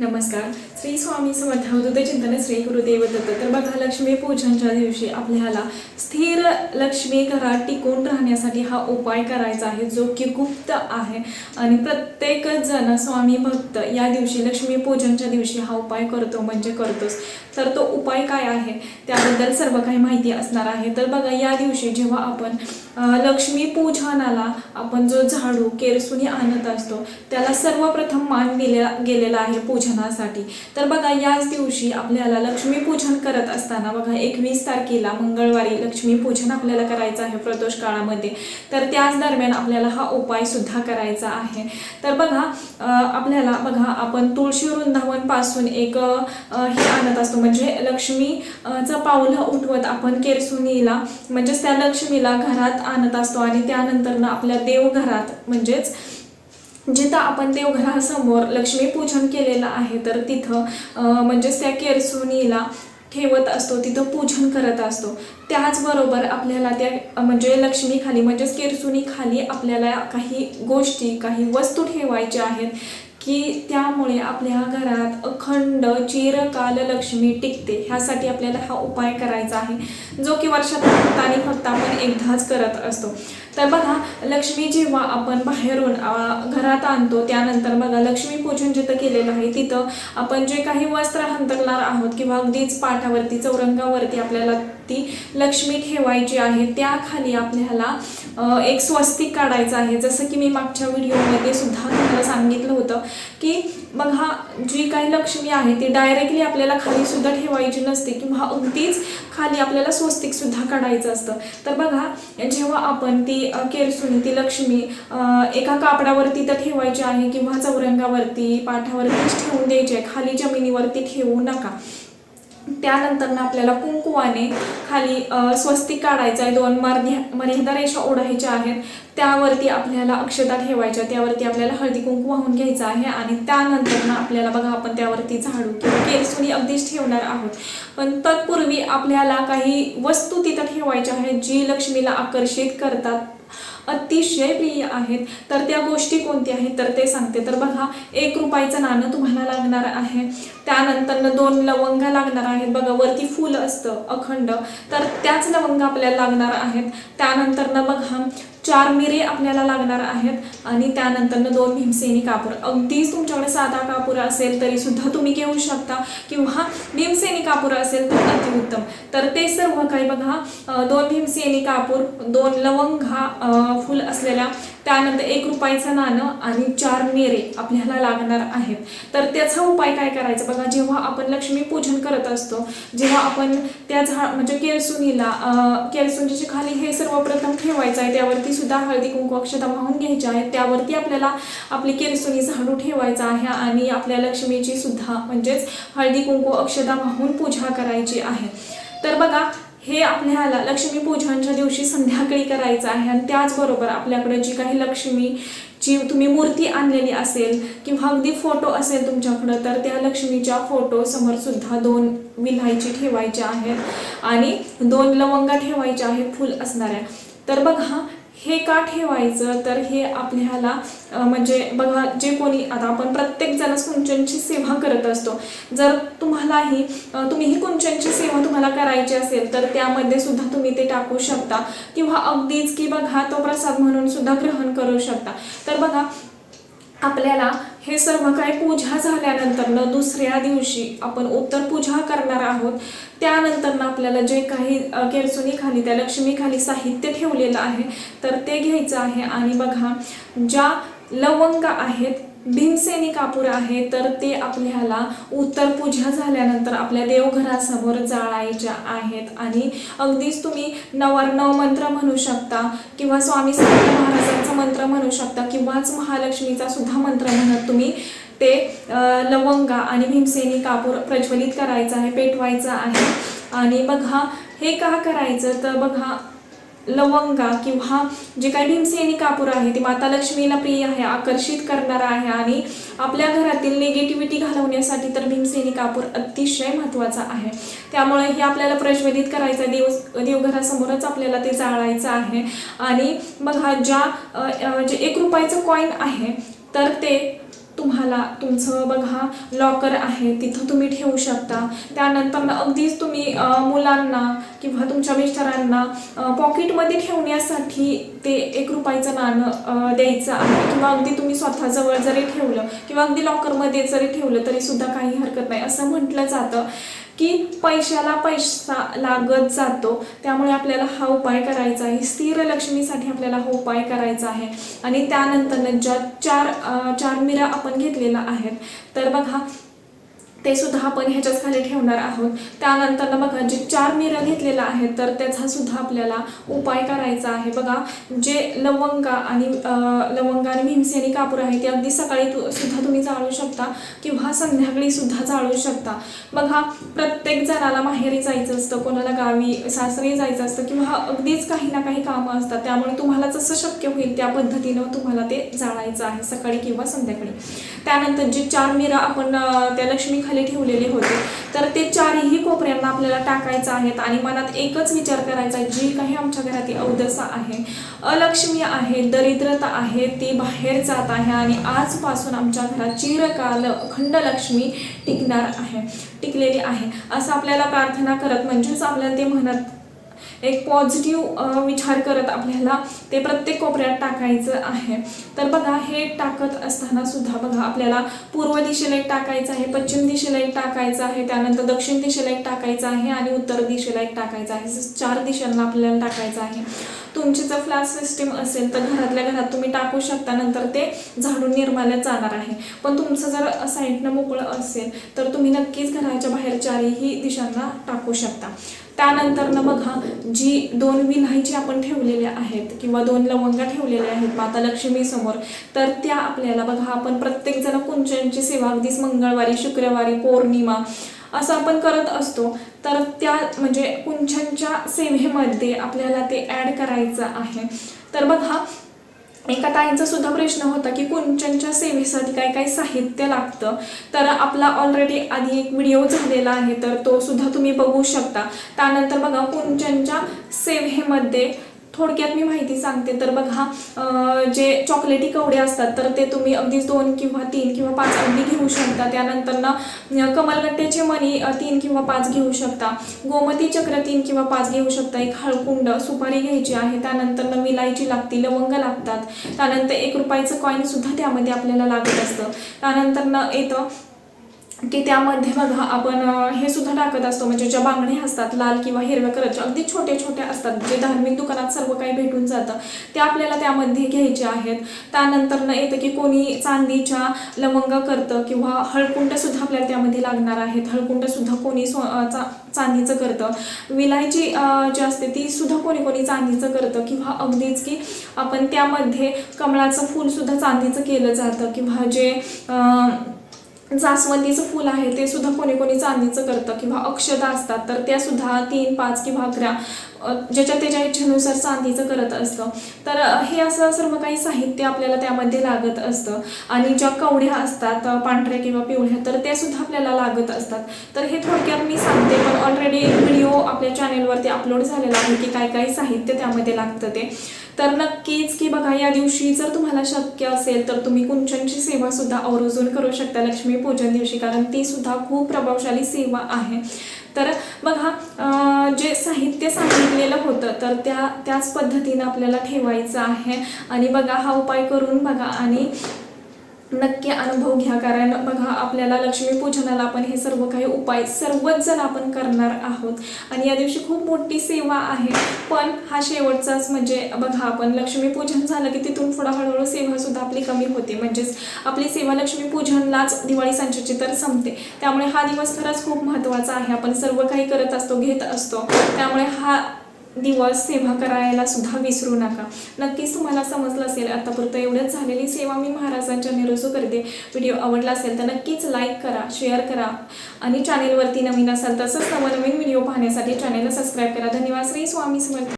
नमस्कार. श्री स्वामी समर्थ अवधूत चिंतन श्री गुरुदेव दत्त. तर बघा लक्ष्मी पूजनच्या दिवशी आपल्याला स्थिर लक्ष्मी घरात टिकून राहण्यासाठी हा उपाय करायचा आहे जो की गुप्त आहे. आणि प्रत्येक जण स्वामी भक्त या दिवशी लक्ष्मी पूजनच्या दिवशी हा उपाय करतो म्हणजे करतोच तर तो उपाय काय आहे? त्याबद्दल सर्व काही माहिती असणार आहे. तर बघा या दिवशी जेव्हा आपण लक्ष्मी पूजनाला आपण जो झाडू केरसुनी आणत असतो त्याला सर्वप्रथम मान दिल्या गेलेला आहे पूजनासाठी. तर बघा याच दिवशी आपल्याला लक्ष्मी पूजन करत असताना बघा एकवीस तारखेला मंगळवारी लक्ष्मी पूजन आपल्याला करायचं आहे प्रदोष काळामध्ये. तर त्याच दरम्यान आपल्याला हा उपायसुद्धा करायचा आहे. तर बघा आपल्याला बघा आपण तुळशी वृंदावनपासून एक हे आणत असतो म्हणजे लक्ष्मीचं पावलं उठवत आपण केरसुनीला म्हणजेच त्या लक्ष्मीला घरात आणत असतो आणि त्यानंतर ना आपल्या देवघरात म्हणजेच जिथं आपण देवघरासमोर लक्ष्मीपूजन केलेलं आहे तर तिथं म्हणजेच त्या केरसुनीला ठेवत असतो तिथं पूजन करत असतो. त्याचबरोबर आपल्याला त्या म्हणजे लक्ष्मीखाली म्हणजेच केरसुनीखाली आपल्याला काही गोष्टी काही वस्तू ठेवायच्या आहेत की त्यामुळे आपल्या घरात अखंड चिरकाल लक्ष्मी टिकते. ह्यासाठी आपल्याला हा उपाय करायचा आहे. जो की वर्षात फक्त आणि फक्त आपण एकदाच करत असतो. तर बघा लक्ष्मी जेव्हा आपण बाहेरून घरात आणतो त्यानंतर बघा लक्ष्मी पूजन जिथं केलेलं आहे तिथं आपण जे काही वस्त्र हंतरणार आहोत किंवा अगदीच पाठावरती चौरंगावरती आपल्याला ती लक्ष्मी ठेवायची आहे त्याखाली आपल्याला एक स्वस्तिक काढायचं आहे. जसं की मी मागच्या व्हिडिओमध्ये सुद्धा तुम्हाला सांगितलं होतं की बघा जी काही लक्ष्मी आहे ती डायरेक्टली आपल्याला खाली सुद्धा ठेवायची नसते किंवा अगदीच खाली आपल्याला स्वस्तिक सुद्धा काढायचं असतं. तर बघा जेव्हा आपण ती केरसुणी केरसुनी ती लक्ष्मी एका कापडावरती तर ठेवायची आहे किंवा चौरंगावरती पाठावरतीच ठेवून द्यायची आहे खाली जमिनीवरती ठेवू नका. त्यानंतर आपल्याला कुंकुवाने खाली स्वस्ती स्वस्तिक काढायचं आहे. दोन मर्ध्या मर्यादा रेषा ओढायच्या आहेत. त्यावरती आपल्याला अक्षता ठेवायच्या त्यावरती आपल्याला हळदी कुंकू वाहून घ्यायचं आहे आणि त्यानंतर ना आपल्याला बघा आपण त्यावरती झाडू किंवा केरसुनी अगदीच ठेवणार आहोत. पण तत्पूर्वी आपल्याला काही वस्तू तिथं ठेवायच्या आहेत जी लक्ष्मीला आकर्षित करतात. अतिशय प्रिय आहेत. तर त्या गोष्टी कोणत्या आहेत? तर ते सांगते. तर बघा एक रुपयाचं नाणं तुम्हाला लागणार आहे. त्यानंतर दोन लवंगा लागणार आहेत. बघा वरती फुल असतं अखंड. तर त्याच लवंगा आपल्याला लागणार आहेत. त्यानंतर बघा चार मिरे आपल्याला लागणार आहेत आणि त्यानंतर दोन भीमसेनी कापूर. अगदीच तुमच्याकडे साधा कापूर असेल तरी सुद्धा तुम्ही घेऊ शकता. किंवा भीमसेनी कापूर असेल तर अतिउत्तम. तर ते सर्व काही बघा. दोन भीमसेनी कापूर दोन लवंग हा फुल असलेल्या त्यानंतर एक रुपयाचं नाणं आणि चार मेरे आपल्याला लागणार आहेत. तर त्याचा उपाय काय करायचा? बघा जेव्हा आपण लक्ष्मी पूजन करत असतो जेव्हा आपण त्या झाड म्हणजे केळसुनीला केळसुनीच्या खाली हे सर्वप्रथम ठेवायचं आहे त्यावरती सुद्धा हळदी कुंकू अक्षता वाहून घ्यायच्या आहेत. त्यावरती आपल्याला आपली केळसुनी झाडू ठेवायचा आहे आणि आपल्या लक्ष्मीची सुद्धा म्हणजेच हळदी कुंकू अक्षता वाहून पूजा करायची आहे. तर बघा हे आपल्याला लक्ष्मी पूजनच्या दिवशी संध्याकाळी करायचं आहे. आणि त्याचबरोबर आपल्याकडे जी काही लक्ष्मीची तुम्ही मूर्ती आणलेली असेल किंवा अगदी फोटो असेल तुमच्याकडं तर त्या लक्ष्मीच्या फोटो समोर सुद्धा दोन विलायची ठेवायच्या आहेत आणि दोन लवंगा ठेवायच्या आहेत फुल असणाऱ्या. तर बघा हे का ठेवायचं? तर हे आपल्याला म्हणजे बघा जे कोणी आता आपण प्रत्येक जण कुंचनची सेवा करत असतो. जर तुम्हालाही तुम्हीही तुम्ही ही कुंचनची सेवा तुम्हाला करायची असेल तर त्यामध्ये सुद्धा तुम्ही ते टाकू शकता. किंवा अगदीच की बघा तो प्रसाद म्हणून सुद्धा ग्रहण करू शकता. तर बघा आपल्याला हे सर्व काय पूजा झाल्यानंतर न दुसऱ्या दिवशी आपण उत्तर पूजा करणार आहोत. त्यानंतरनं आपल्याला जे काही केरसुनीखाली खाली त्या लक्ष्मीखाली साहित्य ठेवलेलं आहे तर ते घ्यायचं आहे. आणि बघा ज्या लवंग आहेत भीमसेनी कापूर आहे तर ते आपल्याला उत्तर पूजा झाल्यानंतर आपल्या देवघरासमोर जाळायच्या आहेत. आणि अगदीच तुम्ही नवरणव मंत्र म्हणू शकता किंवा स्वामी समर्थ महाराजांचा मंत्र म्हणू शकता किंवाच महालक्ष्मीचा सुद्धा मंत्र म्हणत तुम्ही ते लवंगा आणि भीमसेनी कापूर प्रज्वलित करायचं आहे पेटवायचं आहे. आणि बघा हे का करायचं? तर बघा लवंगा किंवा जे काही भीमसेनी कापूर आहे ते माता लक्ष्मीला प्रिय आहे आकर्षित करणारा आहे आणि आपल्या घरातील निगेटिव्हिटी घालवण्यासाठी तर भीमसेनी कापूर अतिशय महत्त्वाचा आहे. त्यामुळे हे आपल्याला प्रज्वलित करायचं देव देवघरासमोरच आपल्याला ते जाळायचं आहे. आणि बघा ज्या जे एक रुपयाचं कॉईन आहे तर ते तुम्हाला तुमचं बघा लॉकर आहे तिथं तुम्ही ठेवू शकता. त्यानंतर अगदीच तुम्ही मुलांना किंवा तुमच्या मिस्टरांना पॉकेटमध्ये ठेवण्यासाठी ते एक रुपयाचं नाणं द्यायचं आहे. किंवा अगदी तुम्ही स्वतःजवळ जरी ठेवलं किंवा अगदी लॉकरमध्ये जरी ठेवलं तरीसुद्धा काही हरकत नाही. असं म्हटलं जातं. की पैशाला पैसा लागत जातो त्यामुळे आपल्याला हा उपाय करायचा आहे. स्थिर लक्ष्मीसाठी आपल्याला हा उपाय करायचा आहे. आणि त्यानंतर ज्या चार चार मिरा आपण घेतलेल्या आहेत तर बघा ते सुद्धा आपण ह्याच्याच खाली ठेवणार आहोत. त्यानंतर बघा जे चार मिरा घेतलेला आहेत तर त्याचा सुद्धा आपल्याला उपाय करायचा आहे. बघा जे लवंगा आणि लवंगा आणि भीमसी आणि कापूर आहे ते अगदी सकाळी तु- सुद्धा तुम्ही जाळू शकता किंवा संध्याकाळी सुद्धा जाळू शकता. बघा प्रत्येक जणाला माहेरी जायचं असतं कोणाला गावी सासरी जायचं असतं किंवा अगदीच काही ना काही कामं असतात. त्यामुळे तुम्हाला जसं शक्य होईल त्या पद्धतीनं तुम्हाला ते जाळायचं आहे सकाळी किंवा संध्याकाळी. त्यानंतर जे चार मिरा आपण त्या लक्ष्मी खाली ठेवलेले होते. तर ते चारही कोपऱ्यांना आपल्याला टाकायचं आहेत आणि मनात एकच विचार करायचा जी काही आमच्या घरात अवदसा आहे अलक्ष्मी आहे दरिद्रता आहे ती बाहेर जात आहे आणि आजपासून आमच्या घरात चिरकाल अखंड लक्ष्मी टिकणार आहे टिकलेली आहे. असं आपल्याला प्रार्थना करत म्हणजेच आपल्याला ते म्हणत एक पॉझिटिव्ह विचार करत आपल्याला ते प्रत्येक कोपऱ्यात टाकायचं आहे. तर बघा हे टाकत असताना सुद्धा बघा आपल्याला पूर्व दिशेला एक टाकायचं आहे पश्चिम दिशेला एक टाकायचं आहे त्यानंतर दक्षिण दिशेला एक टाकायचं आहे आणि उत्तर दिशेला एक टाकायचं आहे. चार दिशांना आपल्याला टाकायचं आहे. तुमची जर फ्लॅट सिस्टीम असेल तर घरातल्या घरात तुम्ही टाकू शकता नंतर ते झाडून निर्माल्यात जाणार आहे. पण तुमचं जर साईडनं मोकळं असेल तर तुम्ही नक्कीच घराच्या बाहेर चारही दिशांना टाकू शकता. त्यानंतर ना बघा जी दोन विलायची आपण ठेवलेल्या आहेत किंवा दोन लवंगा ठेवलेल्या आहेत माता लक्ष्मी समोर तर त्या आपल्याला बघा आपण प्रत्येक जण कुंचनची सेवा अगदीच मंगळवारी शुक्रवारी पौर्णिमा असं आपण करत असतो. तर त्या म्हणजे कुंचनच्या सेवेमध्ये आपल्याला ते ॲड करायचं आहे. तर बघा एका ताईंचा सुद्धा प्रश्न होता की कुंचनच्या सेवेसाठी काय काय साहित्य लागतं? तर आपला ऑलरेडी आधी एक व्हिडिओ झालेला आहे तर तो सुद्धा तुम्ही बघू शकता. त्यानंतर बघा कुंचनच्या सेवेमध्ये थोडक्यात मी माहिती सांगते. तर बघा जे चॉकलेटी कवडे असतात तर ते तुम्ही अगदीच दोन किंवा तीन किंवा पाच अगदी घेऊ शकता. त्यानंतर ना कमलगट्ट्याचे मणी तीन किंवा पाच घेऊ शकता. गोमती चक्र तीन किंवा पाच घेऊ शकता. एक हळकुंड सुपारी घ्यायची आहे. त्यानंतर विलायची लागती लवंग लागतात. त्यानंतर एक रुपयाचं कॉईन सुद्धा त्यामध्ये आपल्याला लागत असतं. त्यानंतर येतं की त्यामध्ये बघा आपण हे सुद्धा टाकत असतो. म्हणजे ज्या बांगड्या असतात लाल किंवा हिरव्या कलरच्या अगदी छोटे छोटे असतात. जे धार्मिक दुकानात सर्व काही भेटून जातं ते आपल्याला त्यामध्ये घ्यायचे आहेत. त्यानंतर न येतं की कोणी चांदीच्या लवंग करतं किंवा हळकुंडसुद्धा आपल्याला त्यामध्ये लागणार आहेत. हळकुंडसुद्धा कोणी सो चा चांदीचं करतं. विलायची जी असते ती सुद्धा कोणी कोणी चांदीचं करतं किंवा अगदीच की आपण त्यामध्ये कमळाचं फूलसुद्धा चांदीचं केलं जातं किंवा जे जास्वंदीचं फूल आहे ते सुद्धा कोणी कोणी चांदीचं करतं किंवा अक्षता असतात तर त्या सुद्धा तीन पाच किंवा अकरा ज्याच्या त्याच्या इच्छेनुसार चांदीचं करत असतं. तर हे असं सर्व काही साहित्य आपल्याला त्यामध्ये लागत असतं. आणि ज्या कवड्या असतात पांढऱ्या किंवा पिवळ्या तर त्या सुद्धा आपल्याला लागत असतात. तर हे थोडक्यात मी सांगते पण ऑलरेडी एक व्हिडिओ आपल्या चॅनेलवरती अपलोड झालेला आहे की काय काय साहित्य त्यामध्ये लागतं ते. तर नक्कीच की बघा या दिवशी जर तुम्हाला शक्य असेल तर तुम्ही कुंचनची सेवा सुद्धा आवर्जून करू शकता लक्ष्मी पूजन दिवशी कारण ती सुद्धा खूप प्रभावशाली सेवा आहे. तर बघा जे साहित्य सांगितलेलं होतं तर त्या त्याच पद्धतीनं आपल्याला ठेवायचं आहे. आणि बघा हा उपाय करून बघा आणि नक्की अनुभव घ्या कारण बघा आपल्याला लक्ष्मीपूजनाला आपण हे सर्व काही उपाय सर्वच जण आपण करणार आहोत. आणि या दिवशी खूप मोठी सेवा आहे. पण हा शेवटचाच म्हणजे बघा आपण लक्ष्मीपूजन झालं की तिथून पुढं हळूहळू सेवासुद्धा आपली कमी होते. म्हणजेच आपली सेवा लक्ष्मीपूजनलाच दिवाळी संचाची तर संपते. त्यामुळे हा दिवस खरंच खूप महत्त्वाचा आहे. आपण सर्व काही करत असतो घेत असतो. त्यामुळे हा दिवस सेवा करायला सुद्धा विसरू नका. नक्कीच तुम्हाला समजलं असेल आतापुरतं एवढंच झालेली सेवा मी महाराजांच्या निरसू करते. व्हिडिओ आवडला असेल तर नक्कीच लाईक करा शेअर करा आणि चॅनेलवरती नवीन असाल तसंच नवनवीन व्हिडिओ पाहण्यासाठी चॅनेलला सबस्क्राईब करा. धन्यवाद. श्री स्वामी समर्थ.